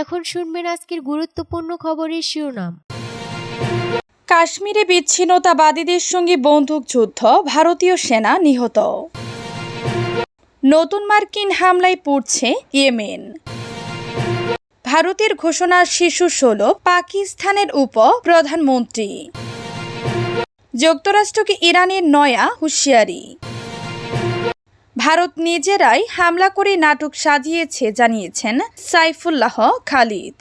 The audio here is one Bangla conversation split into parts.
এখন শুনবেন আজকের গুরুত্বপূর্ণ খবরের শিরোনাম। কাশ্মীরে বিচ্ছিন্নতাবাদীদের সঙ্গে বন্দুক যুদ্ধ, ভারতীয় সেনা নিহত। নতুন মার্কিন হামলায় পড়ছে ইয়েমেন। ভারতের ঘোষণার শিশু ষোল পাকিস্তানের উপ প্রধানমন্ত্রী যুক্তরাষ্ট্রকে ইরানের নয়া হুঁশিয়ারি। ভারত নিজেরাই হামলা করে নাটক সাজিয়েছে, জানিয়েছেন সাইফুল্লাহ খালিদ।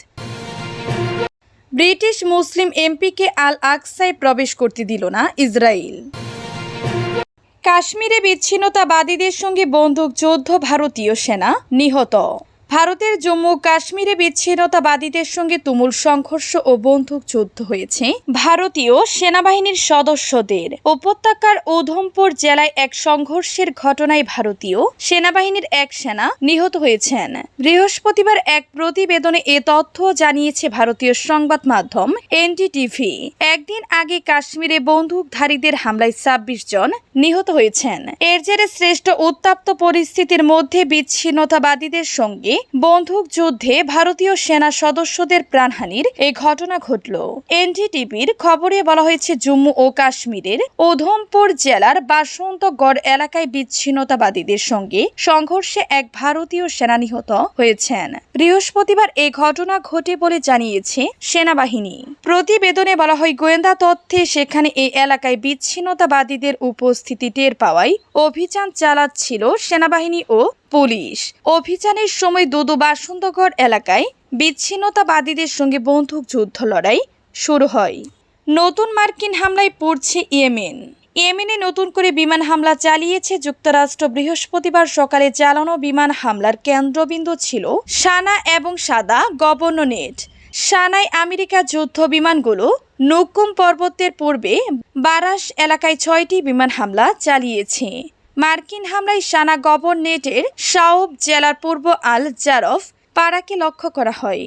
ব্রিটিশ মুসলিম এমপিকে আল আকসায় প্রবেশ করতে দিল না ইসরায়েল কাশ্মীরে বিচ্ছিন্নতাবাদীদের সঙ্গে বন্দুক যুদ্ধ ভারতীয় সেনা নিহত। ভারতের জম্মু কাশ্মীরে বিচ্ছিন্নতাবাদীদের সঙ্গে তুমুল সংঘর্ষ ও বন্দুক যুদ্ধ হয়েছে। ভারতীয় সেনাবাহিনীর সদস্যদের উপত্যকার উধমপুর জেলায় এক সংঘর্ষের ঘটনায় ভারতীয় সেনাবাহিনীর এক সেনা নিহত হয়েছেন। বৃহস্পতিবার এক প্রতিবেদনে এ তথ্য জানিয়েছে ভারতীয় সংবাদ মাধ্যম এনডিটিভি। একদিন আগে কাশ্মীরে বন্দুকধারীদের হামলায় ছাব্বিশ জন নিহত হয়েছেন। এর জেরে শ্রেষ্ঠ উত্তাপ্ত পরিস্থিতির মধ্যে বিচ্ছিন্নতাবাদীদের সঙ্গে বন্দুক যুদ্ধে ভারতীয় সেনা সদস্যদের প্রাণহানির এই ঘটনা ঘটল। এনডিটিভির খবরে বলা হয়েছে, জম্মু ও কাশ্মীরের উধমপুর জেলার বাসন্তগড় এলাকায় বিচ্ছিন্নতাবাদীদের সঙ্গে সংঘর্ষে এক ভারতীয় সেনা নিহত হয়েছেন। বৃহস্পতিবার এই ঘটনা ঘটে বলে জানিয়েছে সেনাবাহিনী। প্রতিবেদনে বলা হয়, গোয়েন্দা তথ্যে সেখানে এই এলাকায় বিচ্ছিন্নতাবাদীদের উপস্থিতি টের পাওয়ায় অভিযান চালাচ্ছিল সেনাবাহিনী ও পুলিশ। অভিযানের সময় দুদু বাসন্তগড় এলাকায় বিচ্ছিন্নতাবাদীদের সঙ্গে বন্দুক যুদ্ধ লড়াই শুরু হয়। নতুন মার্কিন হামলায় পড়ছে ইয়েমেন। ইয়েমেনে নতুন করে বিমান হামলা চালিয়েছে যুক্তরাষ্ট্র। বৃহস্পতিবার সকালে চালানো বিমান হামলার কেন্দ্রবিন্দু ছিল সানা এবং সাদা গভর্ননেট সানায় আমেরিকা যুদ্ধ বিমানগুলো নকুম পর্বতের পূর্বে বারাস এলাকায় ছয়টি বিমান হামলা চালিয়েছে। মার্কিন হামলায় সানা গভর্নেটের সাউব জেলার পূর্ব আল জারফ পাড়াকে লক্ষ্য করা হয়।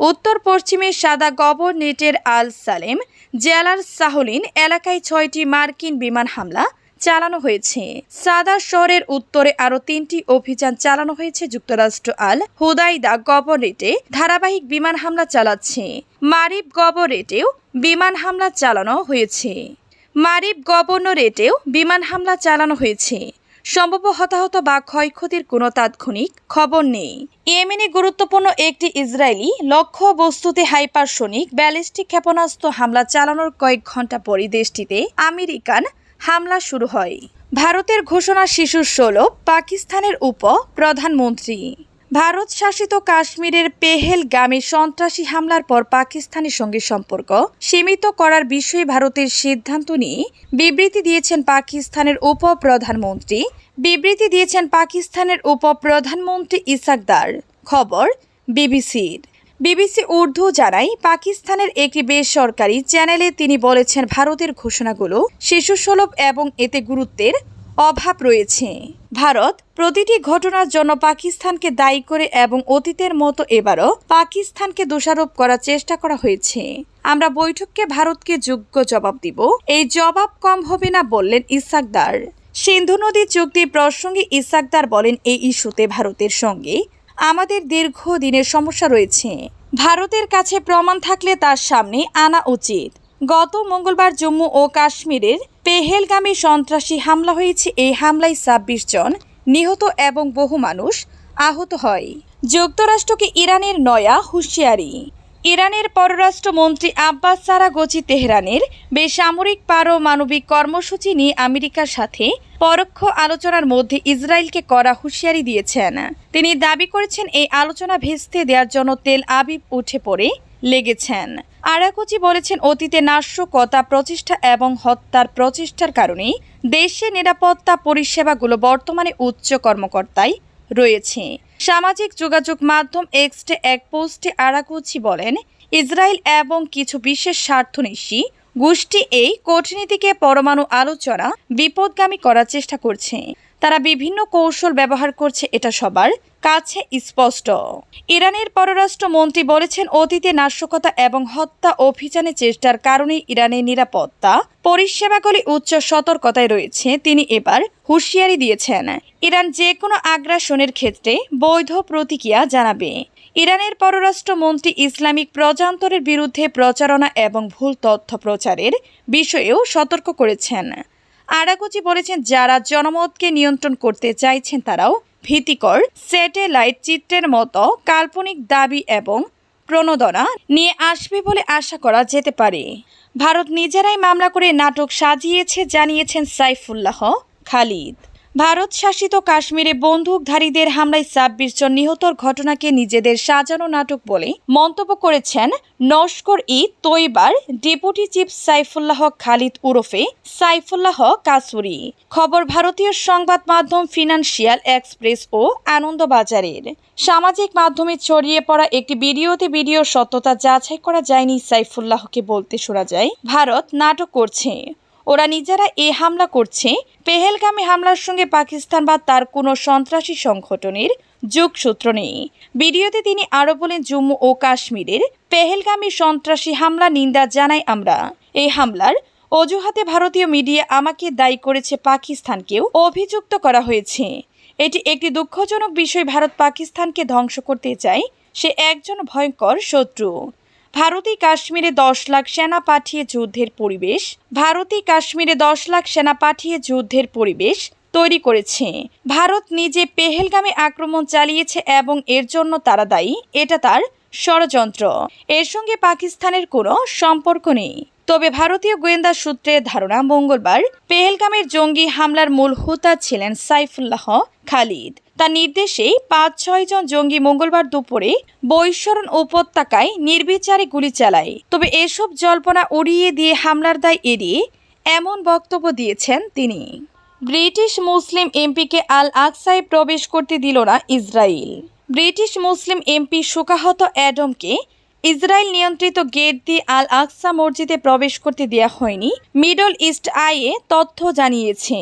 উত্তর পশ্চিমে সাদা গভর্নেটের আল সালেম জেলার সাহলিন এলাকায় ছয়টি মার্কিন বিমান হামলা চালানো হয়েছে। সাদা শহরের উত্তরে আরও তিনটি অভিযান চালানো হয়েছে। যুক্তরাষ্ট্র আল হুদাইদা গভর্নেটে ধারাবাহিক বিমান হামলা চালাচ্ছে। মারিব গভর্নেটেও বিমান হামলা চালানো হয়েছে। মারিব গভর্নরেটেও বিমান হামলা চালানো হয়েছে। সম্ভব হতাহত বা ক্ষয়ক্ষতির কোনো তাৎক্ষণিক খবর নেই। ইয়েমেনে গুরুত্বপূর্ণ একটি ইসরায়েলি লক্ষ্য বস্তুতে হাইপারসোনিক ব্যালিস্টিক ক্ষেপণাস্ত্র হামলা চালানোর কয়েক ঘণ্টা পরই দেশটিতে আমেরিকান হামলা শুরু হয়। ভারতের ঘোষণা শিশুর ষোল, পাকিস্তানের উপ প্রধানমন্ত্রী ভারত শাসিত কাশ্মীরের পেহেলগামে সন্ত্রাসী হামলার পর পাকিস্তানের সঙ্গে সম্পর্ক সীমিত করার বিষয়ে ভারতের সিদ্ধান্ত নিয়ে বিবৃতি দিয়েছেন পাকিস্তানের উপপ্রধানমন্ত্রী। বিবৃতি দিয়েছেন পাকিস্তানের উপপ্রধানমন্ত্রী ইসাকদার। খবর, বিবিসির। বিবিসি উর্দু জানায়, পাকিস্তানের একটি বেসরকারি চ্যানেলে তিনি বলেছেন, ভারতের ঘোষণাগুলো শিশুসুলভ এবং এতে গুরুত্বের অভাব রয়েছে। ভারত প্রতিটি ঘটনার জন্য পাকিস্তানকে দায়ী করে এবং অতীতের মতো এবারও পাকিস্তানকে দোষারোপ করার চেষ্টা করা হয়েছে। আমরা বৈঠককে ভারতকে যোগ্য জবাব দিব। এই জবাব কম হবে না বললেন ইসাকদার। সিন্ধু নদী চুক্তি প্রসঙ্গে ইসাকদার বলেন, এই ইস্যুতে ভারতের সঙ্গে আমাদের দীর্ঘদিনের সমস্যা রয়েছে। ভারতের কাছে প্রমাণ থাকলে তার সামনে আনা উচিত। গত মঙ্গলবার জম্মু ও কাশ্মীরের পেহেলগামী সন্ত্রাসী হামলা হয়েছে। এই হামলায় ছাব্বিশ জন নিহত এবং বহু মানুষ আহত হয়। যুক্তরাষ্ট্রকে ইরানের নয়া হুঁশিয়ারি। ইরানের পররাষ্ট্রমন্ত্রী আব্বাস সারাগোচি তেহরানের বেসামরিক পারমাণবিক কর্মসূচি নিয়ে আমেরিকার সাথে পরোক্ষ আলোচনার মধ্যে ইসরায়েলকে করা হুঁশিয়ারি দিয়েছেন। তিনি দাবি করেছেন, এই আলোচনা ভেস্তে দেওয়ার জন্য তেল আবিব উঠে পড়ে লেগেছেন। আরাকুচি বলেছেন, অতীতে নাশকতা প্রচেষ্টা এবং হত্যার প্রচেষ্টার কারণে দেশে নিরাপত্তা পরিষেবাগুলো বর্তমানে উচ্চ কর্মকর্তায় রয়েছে। সামাজিক যোগাযোগ মাধ্যম এক্সটে এক পোস্টে আরাকুচি বলেন, ইসরায়েল এবং কিছু বিশেষ স্বার্থনিশী গোষ্ঠী এই কূটনীতিকে পরমাণু আলোচনা বিপদগামী করার চেষ্টা করছে। তারা বিভিন্ন কৌশল ব্যবহার করছে, এটা সবার কাছে স্পষ্ট। ইরানের পররাষ্ট্রমন্ত্রী বলেছেন, অতীতে নাশকতা এবং হত্যা অভিযানে চেষ্টার কারণে ইরানের নিরাপত্তা পরিষেবাগুলি উচ্চ সতর্কতায় রয়েছে। তিনি এবার হুঁশিয়ারি দিয়েছেন, ইরান যে কোনো আগ্রাসনের ক্ষেত্রে বৈধ প্রতিক্রিয়া জানাবে। ইরানের পররাষ্ট্রমন্ত্রী ইসলামিক প্রজান্তরের বিরুদ্ধে প্রচারণা এবং ভুল তথ্য প্রচারের বিষয়েও সতর্ক করেছেন। আরাগুচি বলেছেন, যারা জনমতকে নিয়ন্ত্রণ করতে চাইছেন তারাও ভীতিকর। স্যাটেলাইট চিত্রের মতো কাল্পনিক দাবি এবং প্রণোদনা নিয়ে আসবে বলে আশা করা যেতে পারে। ভারত নিজেরাই মামলা করে নাটক সাজিয়েছে, জানিয়েছেন সাইফুল্লাহ খালিদ। ভারত শাসিত কাশ্মীরে বন্দুকধারীদের হামলায় ছাব্বিশ জন নিহতর ঘটনাকে নিজেদের সাজানো নাটক বলে মন্তব্য করেছেন নস্কর ই তৈবার ডেপুটি চিফ সাইফুল্লাহ খালিদ উরফে সাইফুল্লাহ কাসুরি। খবর ভারতীয় সংবাদ মাধ্যম ফিনান্সিয়াল এক্সপ্রেস ও আনন্দবাজারের। সামাজিক মাধ্যমে ছড়িয়ে পড়া একটি ভিডিওতে ভিডিও সত্যতা যাচাই করা যায়নি সাইফুল্লাহকে বলতে শোনা যায়, ভারত নাটক করছে। ওরা নিজেরা এ হামলা করছে। পেহেলগামে হামলার সঙ্গে পাকিস্তান বা তার কোনো সন্ত্রাসী সংগঠনের যোগসূত্র নেই। ভিডিওতে তিনি আরও বলেন, জম্মু ও কাশ্মীরের পেহেলগামী সন্ত্রাসী হামলা নিন্দা জানাই আমরা। এই হামলার অজুহাতে ভারতীয় মিডিয়া আমাকে দায়ী করেছে পাকিস্তানকেও অভিযুক্ত করা হয়েছে। এটি একটি দুঃখজনক বিষয়, ভারত পাকিস্তানকে ধ্বংস করতে চায় সে একজন ভয়ঙ্কর শত্রু। ভারতই কাশ্মীরে দশ লাখ সেনা পাঠিয়ে যুদ্ধের পরিবেশ ভারতই কাশ্মীরে দশ লাখ সেনা পাঠিয়ে যুদ্ধের পরিবেশ তৈরি করেছে। ভারত নিজে পেহেলগামে আক্রমণ চালিয়েছে এবং এর জন্য তারা দায়ী, এটা তার ষড়যন্ত্র। এর সঙ্গে পাকিস্তানের কোনো সম্পর্ক নেই। তবে ভারতীয় গোয়েন্দা সূত্রের ধারণা, মঙ্গলবার পেহেলগামের জঙ্গি হামলার মূল হোতা ছিলেন সাইফুল্লাহ খালিদ। তার নির্দেশেই পাঁচ ছয় জন জঙ্গি মঙ্গলবার দুপুরে বৈশরণ উপত্যকায় নির্বিচারে গুলি চালায়। তবে এসব জল্পনা উড়িয়ে দিয়ে হামলার দায় এড়িয়ে এমন বক্তব্য দিয়েছেন তিনি। ব্রিটিশ মুসলিম এমপিকে আল আকসায় প্রবেশ করতে দিল না ইসরায়েল ব্রিটিশ মুসলিম এমপি শোকাহত অ্যাডমকে ইসরায়েল নিয়ন্ত্রিত গেট দিয়ে আল আকসা মসজিদে প্রবেশ করতে দেওয়া হয়নি। মিডল ইস্ট আইয়ে তথ্য জানিয়েছে।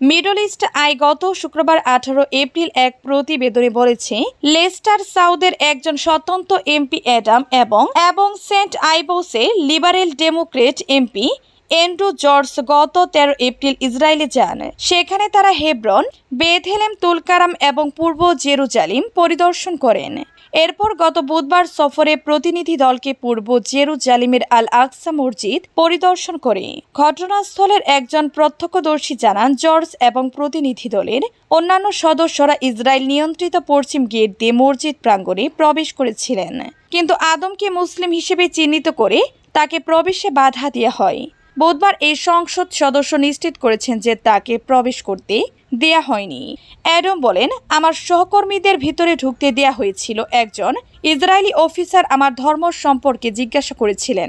মিডল ইস্ট আই গত শুক্রবার আঠারো এপ্রিল এক প্রতিবেদনে বলেছে, লেস্টার সাউদের একজন স্বতন্ত্র এমপি অ্যাডাম এবং এবং Saint আইবোসে Liberal Democrat MP Andrew George গত তেরো এপ্রিল ইসরায়েলে যান। সেখানে তারা হেব্রন, বেথেলেম, তুলকারাম এবং পূর্ব জেরুজালিম পরিদর্শন করেন। এরপর গত বুধবার সফরে প্রতিনিধি দলকে পূর্ব জেরুজালিমের আল আকসা মসজিদ পরিদর্শন করে। ঘটনাস্থলের একজন প্রত্যক্ষদর্শী জানান, জর্জ এবং প্রতিনিধি দলের অন্যান্য সদস্যরা ইসরায়েল নিয়ন্ত্রিত পশ্চিম গেট দিয়ে মসজিদ প্রাঙ্গণে প্রবেশ করেছিলেন। কিন্তু আদমকে মুসলিম হিসেবে চিহ্নিত করে তাকে প্রবেশে বাধা দেওয়া হয়। বুধবার এই সংসদ সদস্য নিশ্চিত করেছেন যে তাকে প্রবেশ করতে দেয়া হয়নি। অ্যাডম বলেন, আমার সহকর্মীদের ভিতরে ঢুকতে দেয়া হয়েছিল একজন ইসরায়েলি অফিসার আমার ধর্ম সম্পর্কে জিজ্ঞাসা করেছিলেন।